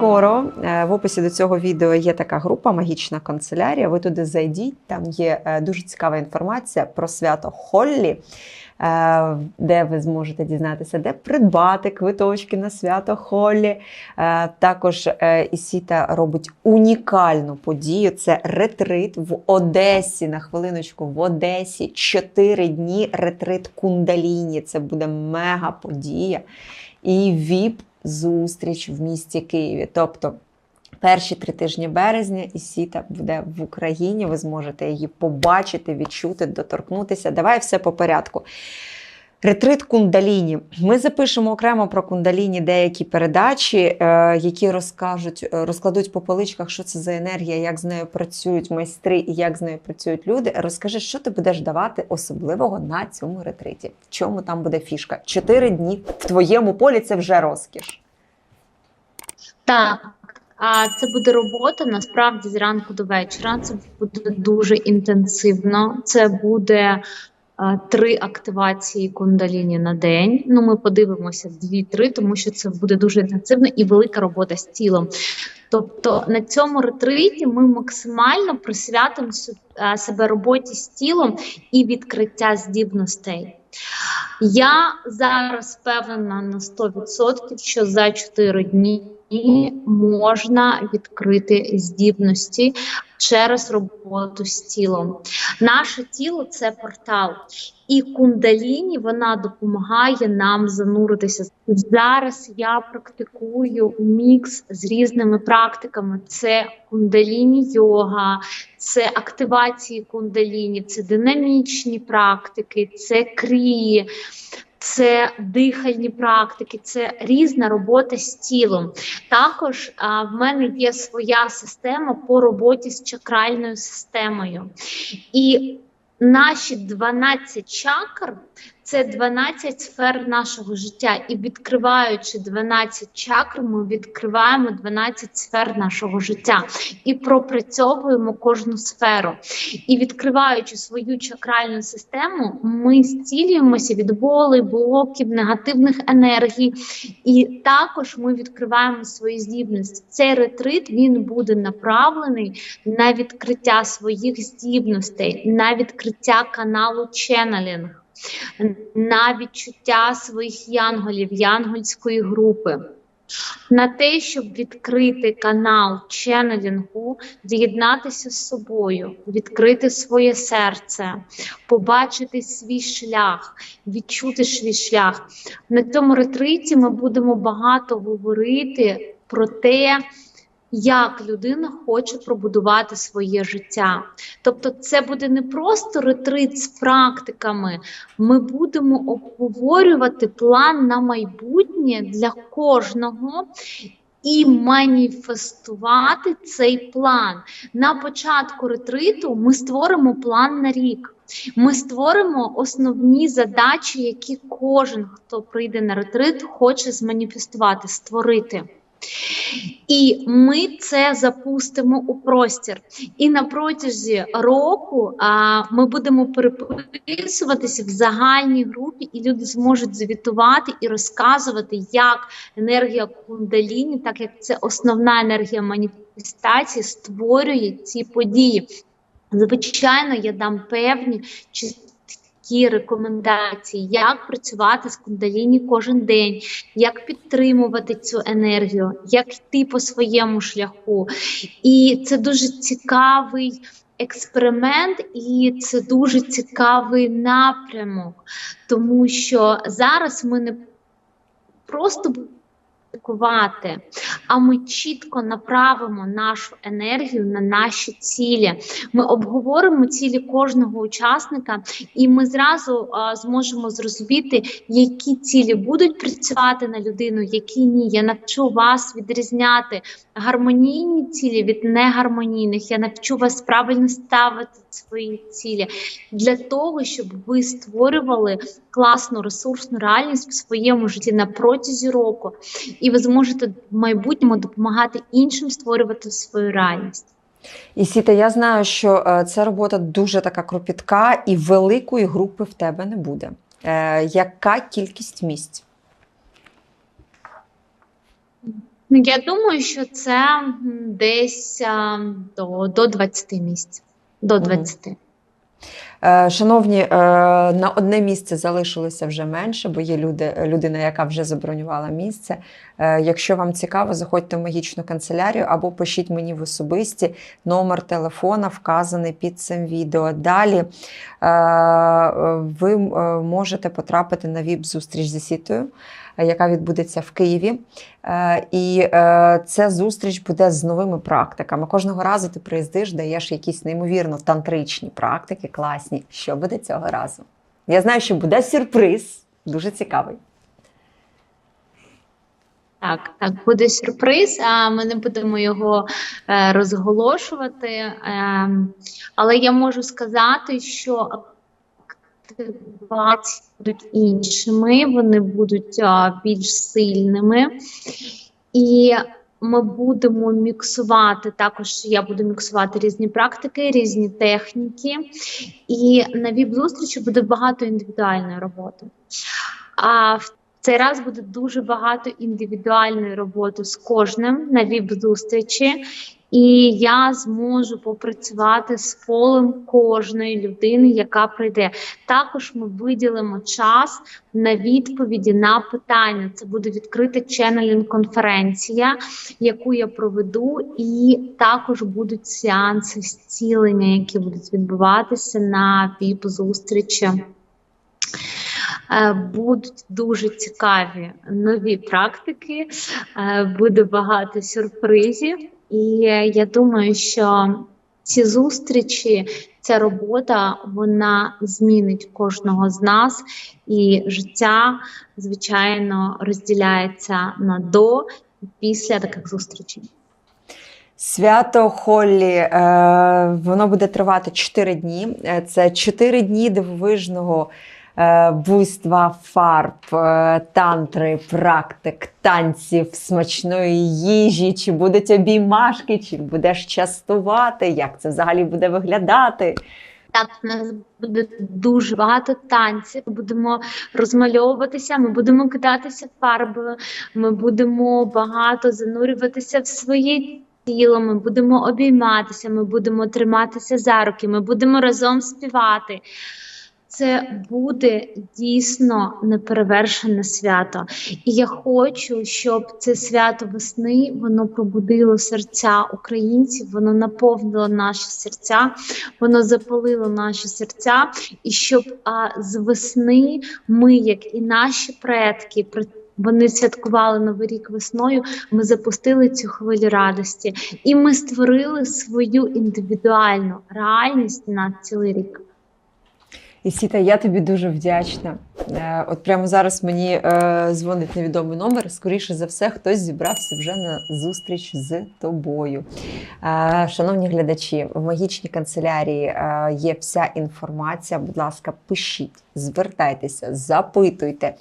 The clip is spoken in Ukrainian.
скоро е, в описі до цього відео є така група Магічна канцелярія. Ви туди зайдіть, там є е, дуже цікава інформація про свято Холлі. е, Де ви зможете дізнатися, де придбати квиточки на свято Холлі. Також Ісіта робить унікальну подію. Це ретрит в Одесі. На хвилиночку в Одесі. Чотири дні ретрит Кундаліні. Це буде мега подія. І ВІП зустріч в місті Києві. Тобто перші три тижні березня Ісіта буде в Україні. Ви зможете її побачити, відчути, доторкнутися. Давай все по порядку. Ретрит кундаліні. Ми запишемо окремо про кундаліні деякі передачі, е, які розкажуть, е, розкладуть по поличках, що це за енергія, як з нею працюють майстри і як з нею працюють люди. Розкажи, що ти будеш давати особливого на цьому ретриті. В чому там буде фішка? Чотири дні в твоєму полі це вже розкіш. Так, а це буде робота насправді зранку до вечора. Це буде дуже інтенсивно. Це буде три активації кундаліні на день. Ну, ми подивимося дві-три, тому що це буде дуже інтенсивно і велика робота з тілом. Тобто на цьому ретриті ми максимально присвятимо е, себе роботі з тілом і відкриття здібностей. Я зараз впевнена на 100%, що за 4 дні можна відкрити здібності через роботу з тілом. Наше тіло це портал, і кундаліні вона допомагає нам зануритися. Зараз я практикую мікс з різними практиками: це кундаліні йога, це активації кундаліні, це динамічні практики, це крії. Це дихальні практики, це різна робота з тілом. Також а, в мене є своя система по роботі з чакральною системою. І наші 12 чакр це 12 сфер нашого життя. І відкриваючи 12 чакр, ми відкриваємо 12 сфер нашого життя і пропрацьовуємо кожну сферу. І відкриваючи свою чакральну систему, ми зцілюємося від болей, блоків, негативних енергій. І також ми відкриваємо свої здібності. Цей ретрит він буде направлений на відкриття своїх здібностей, на відкриття каналу ченнелінг, на відчуття своїх янголів, янгольської групи. На те, щоб відкрити канал ченнелінгу, з'єднатися з собою, відкрити своє серце, побачити свій шлях, відчути свій шлях. На цьому ретриті ми будемо багато говорити про те, як людина хоче пробудувати своє життя. Тобто, це буде не просто ретрит з практиками. Ми будемо обговорювати план на майбутнє для кожного. І маніфестувати цей план. На початку ретриту ми створимо план на рік. Ми створимо основні задачі, які кожен, хто прийде на ретрит, хоче зманіфестувати, створити. І ми це запустимо у простір. І на протязі року а, ми будемо переписуватися в загальній групі, і люди зможуть звітувати і розказувати, як енергія кундаліні, так як це основна енергія маніфестації, створює ці події. Звичайно, я дам певні чіткі рекомендації, як працювати з кундаліні кожен день, як підтримувати цю енергію, як йти по своєму шляху. І це дуже цікавий експеримент, і це дуже цікавий напрямок, тому що зараз ми не просто практикувати, а ми чітко направимо нашу енергію на наші цілі. Ми обговоримо цілі кожного учасника, і ми зразу а, зможемо зрозуміти, які цілі будуть працювати на людину, які ні. Я навчу вас відрізняти гармонійні цілі від негармонійних. Я навчу вас правильно ставити свої цілі для того, щоб ви створювали класну ресурсну реальність в своєму житті на протязі року і ви зможете в майбутньому допомагати іншим створювати свою реальність. І Сіта, я знаю, що е, ця робота дуже така кропітка, і великої групи в тебе не буде. Е, яка кількість місць? Ну, я думаю, що це десь до, до 20 місць. До Мгм. 20. Е, Шановні, е, на одне місце залишилося вже менше, бо є люди, людина, яка вже забронювала місце. Е, Якщо вам цікаво, заходьте в магічну канцелярію або пишіть мені в особисті номер телефона, вказаний під цим відео. Далі ви можете потрапити на ВІП-зустріч зі сітою, яка відбудеться в Києві. І ця зустріч буде з новими практиками. Кожного разу ти приїздиш, даєш якісь неймовірно тантричні практики, класні. Що буде цього разу? Я знаю, що буде сюрприз, дуже цікавий. Так, так, буде сюрприз, а ми не будемо його е, розголошувати. Е, але я можу сказати, що активації будуть іншими, вони будуть а, більш сильними. І ми будемо міксувати також. Я буду міксувати різні практики, різні техніки. І на віп-зустрічі буде багато індивідуальної роботи. А в цей раз буде дуже багато індивідуальної роботи з кожним на віп-зустрічі, і я зможу попрацювати з полем кожної людини, яка прийде. Також ми виділимо час на відповіді на питання. Це буде відкрита ченнелінг конференція, яку я проведу, і також будуть сеанси зцілення, які будуть відбуватися на віп-зустрічі. Е, Будуть дуже цікаві нові практики, е, буде багато сюрпризів, і я думаю, що ці зустрічі, ця робота вона змінить кожного з нас, і життя, звичайно, розділяється на до і після таких зустрічей. Свято Холлі, е, воно буде тривати 4 дні. Це 4 дні дивовижного буйства фарб, е, тантри, практик, танців, смачної їжі, чи будуть обіймашки, чи будеш частувати, як це взагалі буде виглядати. Так, у нас буде дуже багато танців. Будемо розмальовуватися, ми будемо кидатися фарбою, ми будемо багато занурюватися в своє тіло, ми будемо обійматися, ми будемо триматися за руки, ми будемо разом співати. Це буде дійсно неперевершене свято. І я хочу, щоб це свято весни воно пробудило серця українців, воно наповнило наші серця, воно запалило наші серця, і щоб а, з весни ми, як і наші предки, вони святкували Новий рік весною. Ми запустили цю хвилю радості, і ми створили свою індивідуальну реальність на цілий рік. І Сіта, я тобі дуже вдячна. Е, От прямо зараз мені е, дзвонить невідомий номер. Скоріше за все, хтось зібрався вже на зустріч з тобою. Е, Шановні глядачі, в магічній канцелярії є вся інформація. Будь ласка, пишіть, звертайтеся, запитуйте.